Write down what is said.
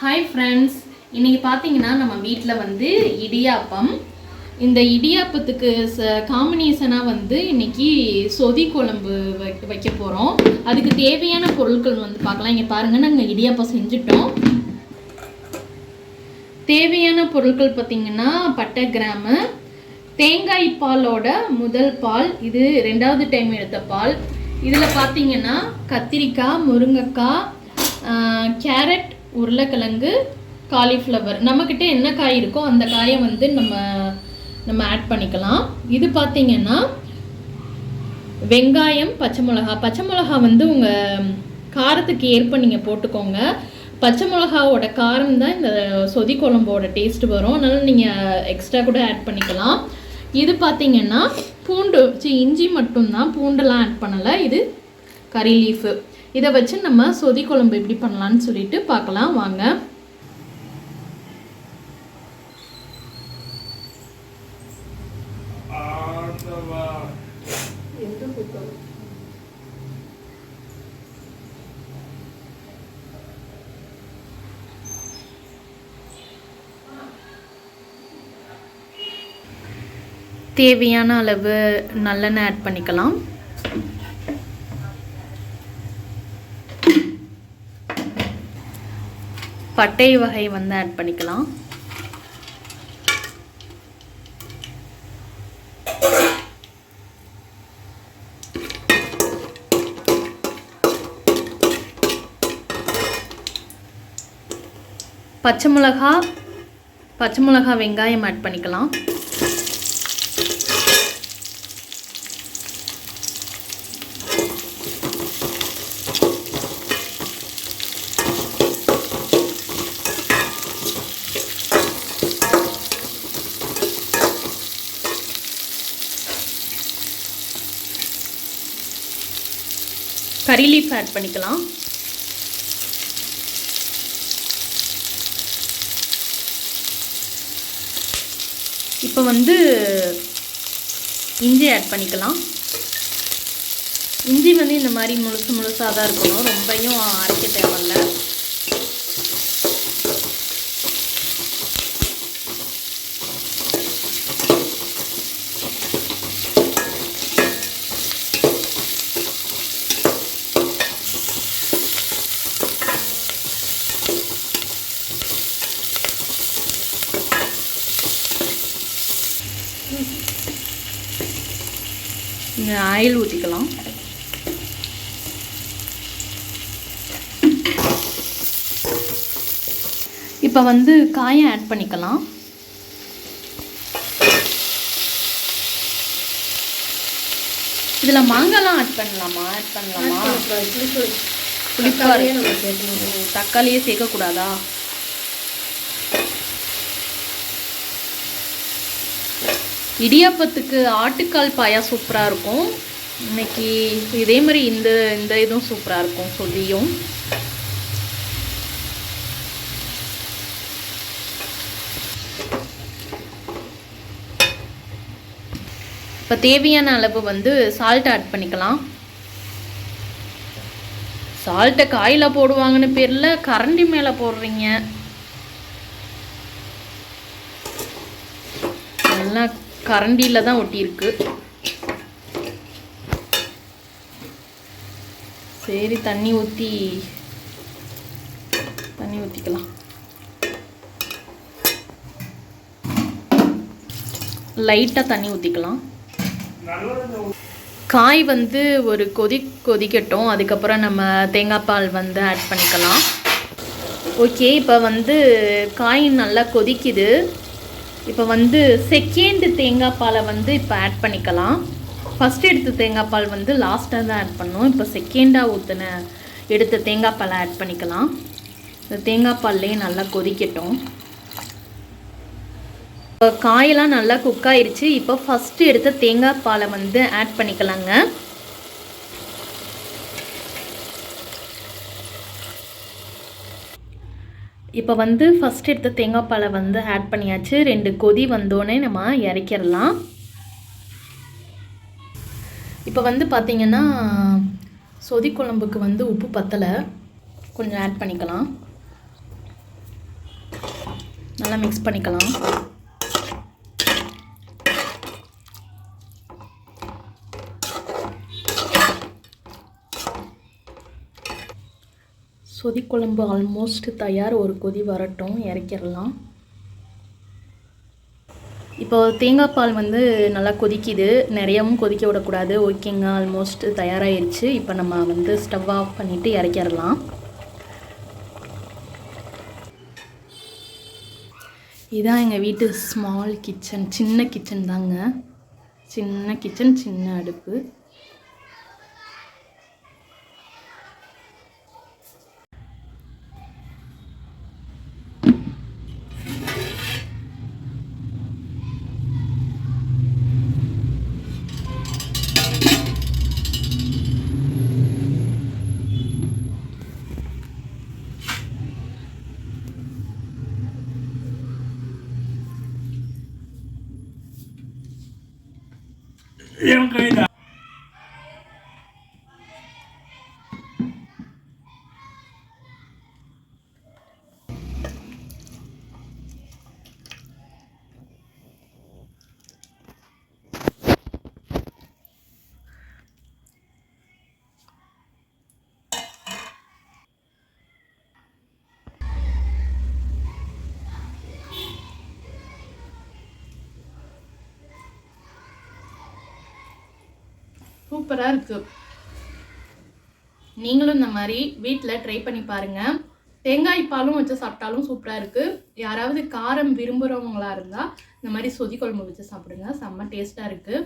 Hi friends இன்றைக்கி பார்த்தீங்கன்னா நம்ம வீட்டில் வந்து இடியாப்பம். இந்த இடியாப்பத்துக்கு ச காம்பினேஷனாக வந்து இன்னைக்கு சொதி குழம்பு வைக்க வைக்க போகிறோம் அதுக்கு தேவையான பொருட்கள் வந்து பார்க்கலாம் இங்கே பாருங்கள் நாங்கள் இடியாப்பம் செஞ்சுட்டோம். தேவையான பொருட்கள் பார்த்தீங்கன்னா பட்டை கிராமு தேங்காய் பாலோட முதல் பால் இது ரெண்டாவது டைம் எடுத்த பால். இதில் பார்த்தீங்கன்னா கத்திரிக்காய் முருங்கைக்காய் கேரட் உருளைக்கிழங்கு காலிஃப்ளவர் நம்மக்கிட்ட என்ன காய் இருக்கோ அந்த காயை வந்து நம்ம நம்ம ஆட் பண்ணிக்கலாம். இது பார்த்திங்கன்னா வெங்காயம் பச்சை மிளகா. பச்சை மிளகா வந்து உங்கள் காரத்துக்கு ஏற்ப நீங்கள் போட்டுக்கோங்க. பச்சை மிளகாவோட காரம் தான் இந்த சொதி குழம்போட டேஸ்ட் வரும். அதனால் நீங்கள் எக்ஸ்ட்ரா கூட ஆட் பண்ணிக்கலாம். இது பார்த்திங்கன்னா பூண்டு சி இஞ்சி மட்டும்தான் பூண்டெல்லாம் ஆட் பண்ணலை. இது கறி லீஃபு இதை வச்சு நம்ம சொதி குழம்பு எப்படி பண்ணலான்னு சொல்லிட்டு பார்க்கலாம் வாங்க. தேவையான அளவு நல்லெண்ணெய் ஆட் பண்ணிக்கலாம். பட்டை வகை வந்து ஆட் பண்ணிக்கலாம். பச்சை மிளகா பச்சை மிளகா வெங்காயம் ஆட் பண்ணிக்கலாம். கறி லீஃப் ஆட் பண்ணிக்கலாம். இப்போ வந்து இஞ்சி ஆட் பண்ணிக்கலாம். இஞ்சி வந்து இந்த மாதிரி முழுசு முழுசாக தான் இருக்கணும். ரொம்பையும் அரைக்க தேவையில்ல. ஆயில் ஊற்றிக்கலாம் இப்போ வந்து காயம் ஆட் பண்ணிக்கலாம். இதில் மாங்காய்லாம் ஆட் பண்ணலாமா? ஆட் பண்ணலாமா? புளிப்பா இருக்கு. ஓ, தக்காளியே சேர்க்கக்கூடாதா? இடியாப்பத்துக்கு ஆட்டுக்கால் பாயா சூப்பராக இருக்கும். இன்னைக்கு இதே மாதிரி இந்த இந்த இதுவும் சூப்பராக இருக்கும் சொல்லியும். இப்போ தேவையான அளவு வந்து சால்ட் ஆட் பண்ணிக்கலாம். சால்ட்டை காயில் போடுவாங்கன்னு பேரில் கரண்டி மேலே போடுறீங்க. நல்லா கரண்டியில் தான் ஒட்டியிருக்கு. சரி தண்ணி ஊற்றி தண்ணி ஊற்றிக்கலாம் லைட்டாக தண்ணி ஊற்றிக்கலாம் காய் வந்து ஒரு கொதி கொதிக்கட்டும். அதுக்கப்புறம் நம்ம தேங்காய் பால் வந்து ஆட் பண்ணிக்கலாம். ஓகே இப்போ வந்து காய் நல்லா கொதிக்குது. இப்போ வந்து செகண்ட் தேங்காய் பாலை வந்து இப்போ ஆட் பண்ணிக்கலாம். ஃபஸ்ட் எடுத்த தேங்காய் பால் வந்து லாஸ்ட்டாக தான் ஆட் பண்ணோம் இப்போ செகண்டாக ஊற்றின எடுத்த தேங்காய் பாலை ஆட் பண்ணிக்கலாம். இந்த தேங்காய் பால்லையே நல்லா கொதிக்கட்டும். இப்போ காயெல்லாம் நல்லா குக் ஆயிருச்சு. இப்போ ஃபஸ்ட்டு எடுத்த தேங்காய் பாலை வந்து ஆட் பண்ணிக்கலாங்க. இப்போ வந்து ஃபஸ்ட் எடுத்த தேங்காய் பாலை வந்து ஆட் பண்ணியாச்சு. ரெண்டு கொதி வந்தோடனே நம்ம இறக்கிடலாம். இப்போ வந்து பார்த்திங்கன்னா சொதி குழம்புக்கு வந்து உப்பு பத்தலை. கொஞ்சம் ஆட் பண்ணிக்கலாம். நல்லா மிக்ஸ் பண்ணிக்கலாம். சொதி குழம்பு ஆல்மோஸ்ட் தயார். ஒரு கொதி வரட்டும் இறக்கிடலாம். இப்போ தேங்காய் பால் வந்து நல்லா கொதிக்குது. நிறையவும் கொதிக்க விடக்கூடாது. ஓகேங்க ஆல்மோஸ்ட் தயாராகிருச்சு இப்போ நம்ம வந்து ஸ்டவ் ஆஃப் பண்ணிவிட்டு இறக்கிடலாம். இதான் எங்கள் வீட்டு ஸ்மால் கிச்சன் சின்ன கிச்சன் தாங்க. சின்ன கிச்சன் சின்ன அடுப்பு. என் கைதா சூப்பராக இருக்குது நீங்களும் இந்த மாதிரி வீட்டில் ட்ரை பண்ணி பாருங்கள் தேங்காய் பாலும் வச்சு சாப்பிட்டாலும் சூப்பராக இருக்குது யாராவது காரம் விரும்புகிறவங்களா இருந்தால் இந்த மாதிரி சொதி குழம்பு வச்சு சாப்பிடுங்க. செம்ம டேஸ்ட்டாக இருக்குது